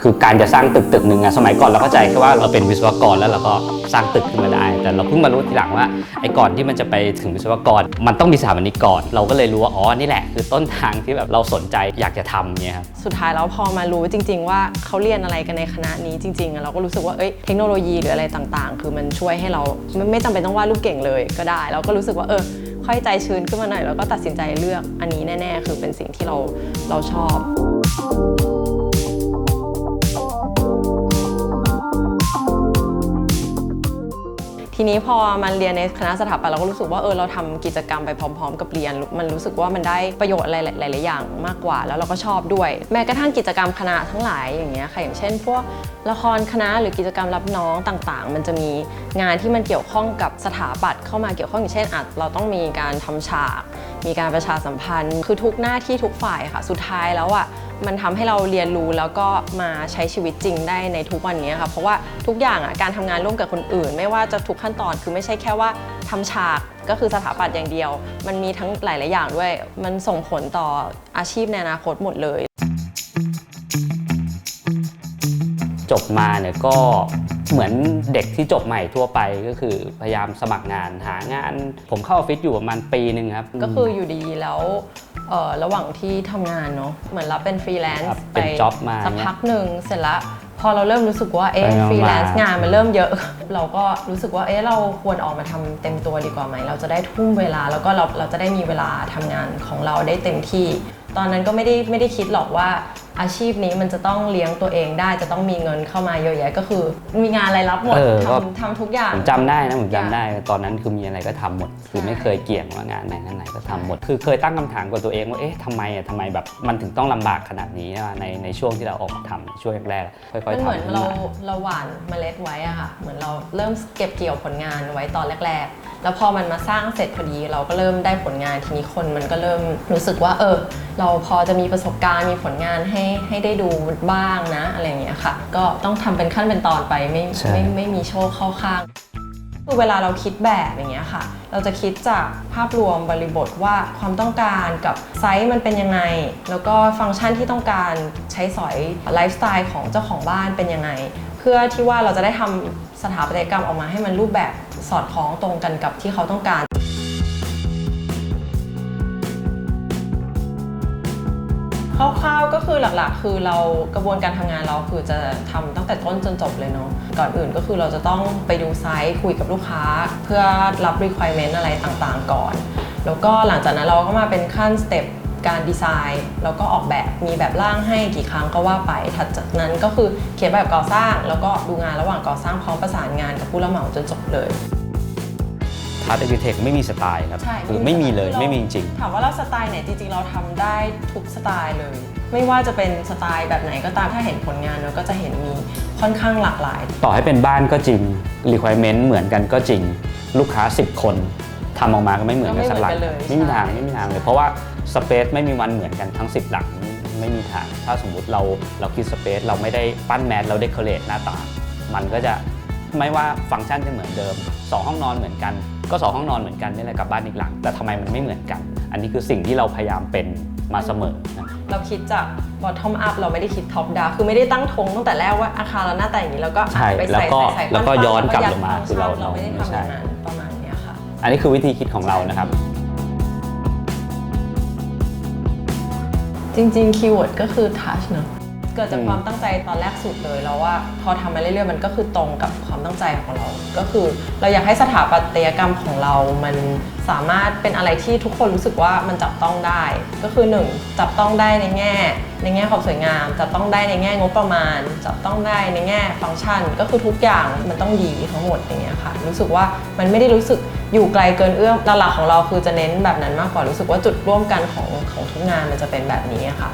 คือการจะสร้างตึกตึกหนึ่งอะสมัยก่อนเราเข้าใจแค่ว่าเราเป็นวิศวกรแล้วเราก็สร้างตึกขึ้นมาได้ แต่เราเพิ่งมารู้ทีหลังว่าไอ้ก่อนที่มันจะไปถึงวิศวกร มันต้องมีสถาปนิกก่อน เราก็เลยรู้ว่าอ๋อนี่แหละ คือต้นทางที่แบบเราสนใจอยากจะทำเนี่ยครับสุดท้ายแล้วพอมารู้จริง ๆ ว่าเขาเรียนอะไรกันในคณะนี้จริงๆอะเราก็รู้สึกว่าเอ้ยเทคโนโลยีหรืออะไรต่างๆ คือมันช่วยให้เราไม่ไม่จำเป็นต้องวาดรูปเก่งเลยก็ได้ เราก็รู้สึกว่าเออค่อยใจชื้นขึ้นมาหน่อยแล้วก็ตัดสินใจเลือกอันนี้แน่ ๆ คือเป็นสิ่งที่เราเราชอบ ทีนี้พอมันเรียนในคณะสถาปัตย์เราก็รู้สึกว่าเออเราทำกิจกรรมไปพร้อม ๆ กับเรียน มันรู้สึกว่ามันได้ประโยชน์อะไรหลายๆอย่างมากกว่า แล้วเราก็ชอบด้วย แม้กระทั่งกิจกรรมคณะทั้งหลายอย่างเงี้ยค่ะอย่างเช่น พวกละครคณะหรือกิจกรรมรับน้องต่างๆ มันจะมีงานที่มันเกี่ยวข้องกับสถาปัตย์เข้ามาเกี่ยวข้องอย่างเช่นอาจเราต้องมีการทำฉาก มีการประชาสัมพันธ์ คือทุกหน้าที่ทุกฝ่ายค่ะ สุดท้ายแล้วอะ มันทำให้เราเรียนรู้แล้วก็มาใช้ชีวิตจริงได้ในทุกวันนี้ค่ะเพราะว่าทุกอย่างอะการทำงานร่วมกับคนอื่น ไม่ว่าจะทุกขั้นตอนคือไม่ใช่แค่ว่าทำฉากก็คือสถาปัตย์อย่างเดียว มันมีทั้งหลาย ๆ อย่างด้วย มันส่งผลต่ออาชีพในอนาคตหมดเลย จบมาเนี่ยก็ เหมือนเด็กที่จบใหม่ทั่วไปก็คือพยายามสมัครงานหางาน ผมเข้าออฟฟิศอยู่ประมาณปีหนึ่งครับ ก็คืออยู่ดีๆแล้วเอ่อระหว่างที่ทำงานเนาะเหมือนรับเป็นฟรีแลนครัซ์บเป็น job มาสักพักหนึ่งเสร็จแล้วพอเราเริ่มรู้สึกว่าเอ๊ะไปมา ฟรีแลนซ์งานมันเริ่มเยอะ เราก็รู้สึกว่าเอ๊ะเราควรออกมาทำเต็มตัวดีกว่าไหม เราจะได้ทุ่มเวลาแล้วก็เราเราจะได้มีเวลาทำงานของเราได้เต็มที่ ตอนนั้นก็ไม่ได้ไม่ได้คิดหรอกว่า อาชีพนี้มันจะต้องเลี้ยงตัวเองได้จะต้องมีเงินเข้ามาเยอะแยะก็คือ มีงานอะไรรับหมดเออก็ ทำทำทุกอย่าง ผมจำได้นะผมจำได้ ตอนนั้นคือมีอะไรก็ทำหมด คือไม่เคยเกี่ยงว่างานไหนงานไหนก็ทำหมด คือเคยตั้งคำถามกับตัวเองว่าเอ๊ะทำไมอะทำไมแบบมันถึงต้องลำบากขนาดนี้นะในในช่วงที่เราออกมาทำช่วงแรกๆค่อยมันๆเหมือนทำขึ้นเรามาเราหว่านเมล็ดไว้อะค่ะ เหมือนเราเริ่มเก็บเกี่ยวผลงานไว้ตอนแรก ๆ แล้วพอมันมาสร้างเสร็จพอดี เราก็เริ่มได้ผลงานทีนี้คนมันก็เริ่มรู้สึกว่า เออ เราพอจะมีประสบการณ์มีผลงานให้ให้ได้ดูบ้างนะอะไรอย่างเงี้ยค่ะ ก็ต้องทำเป็นขั้นเป็นตอนไปไม่ใช่ ไม่ไม่มีโชคเข้าข้าง คือเวลาเราคิดแบบอย่างเงี้ยค่ะ เราจะคิดจากภาพรวมบริบทว่าความต้องการกับไซส์มันเป็นยังไง แล้วก็ฟังก์ชันที่ต้องการใช้สอยไลฟ์สไตล์ของเจ้าของบ้านเป็นยังไง เพื่อที่ว่าเราจะได้ทำสถาปัตยกรรมออกมาให้มันรูปแบบสอดคล้องตรงกันกับที่เขาต้องการ คร่าวๆก็คือหลักๆ คือเรากระบวนการทำงานเราคือจะทำตั้งแต่ต้นจนจบเลยเนาะก่อนอื่นก็คือเราจะต้องไปดูไซต์คุยกับลูกค้า เพื่อรับ requirement อะไรต่างๆก่อน แล้วก็หลังจากนั้นเราก็มาเป็นขั้นสเต็ปการดีไซน์แล้วก็ออกแบบมีแบบร่างให้กี่ครั้งก็ว่าไปถัดจากนั้นก็คือเขียนแบบก่อสร้าง แล้วก็ดูงานระหว่างก่อสร้างพร้อมประสานงานกับผู้รับเหมาจนจบเลย พาร์ทเอคิเทคไม่มีสไตล์ครับใช่คือไม่มีเลยไม่มีจริง ถามว่าเราสไตล์ไหนจริงๆ เราทำได้ทุกสไตล์เลย ไม่ว่าจะเป็นสไตล์แบบไหนก็ตามถ้าเห็นผลงานเราก็จะเห็นมีค่อนข้างหลากหลาย ต่อให้เป็นบ้านก็จริง requirement เหมือนกันก็จริง ลูกค้า 10 คนทำออกมาก็ไม่เหมือนกันสักหลังก็ไม่เหมือนกันเลยไม่มีทางใช่ ไม่มีทางเลย เพราะว่าสเปซไม่มีวันเหมือนกันทั้ง 10 หลังไม่มีทาง ถ้าสมมุติเราเราคิดสเปซเราไม่ได้ปั้นแมทเราเดคอเรทหน้าตางมันก็จะ ไม่ว่าฟังก์ชันจะเหมือนเดิม 2 ห้องนอนเหมือนกัน ก็ 2 ห้องนอนเหมือนกันนี่แหละกับบ้านอีกหลัง แต่ทำไมมันไม่เหมือนกัน อันนี้คือสิ่งที่เราพยายามเป็นมาเสมอนะเราคิดจาก bottom up เราไม่ได้คิด top down คือไม่ได้ตั้งธงตั้งแต่แรกว่าอาคารเราหน้าตาอย่างนี้แล้วก็ใช่ไปแล้วใส่ก็ใส่ใส่แล้วก็ปั้ๆย้อนกลับแวลงมายัดคือเราเราไม่ได้ไม่ทำอใช่ย่างนั้นประมาณเนี้ยค่ะอันนี้คือวิธีคิดของเรานะครับจริงๆ คีย์เวิร์ดก็คือ touch เนอะ เกิดจากความตั้งใจตอนแรกสุดเลยแล้วว่า พอทำมาเรื่อยๆมันก็คือตรงกับความตั้งใจของเรา ก็คือเราอยากให้สถาปัตยกรรมของเรา มันสามารถเป็นอะไรที่ทุกคนรู้สึกว่ามันจับต้องได้ ก็คือ 1 จับต้องได้ในแง่ ในแง่ความสวยงาม จับต้องได้ในแง่งบประมาณ จับต้องได้ในแง่ฟังก์ชัน ก็คือทุกอย่างมันต้องดีทั้งหมดอย่างเงี้ยค่ะรู้สึกว่ามันไม่ได้รู้สึกอยู่ไกลเกินเอื้อมหลักของเราคือจะเน้นแบบนั้นมากกว่ารู้สึกว่าจุดร่วมกันของของทุกงานมันจะเป็นแบบนี้อะค่ะ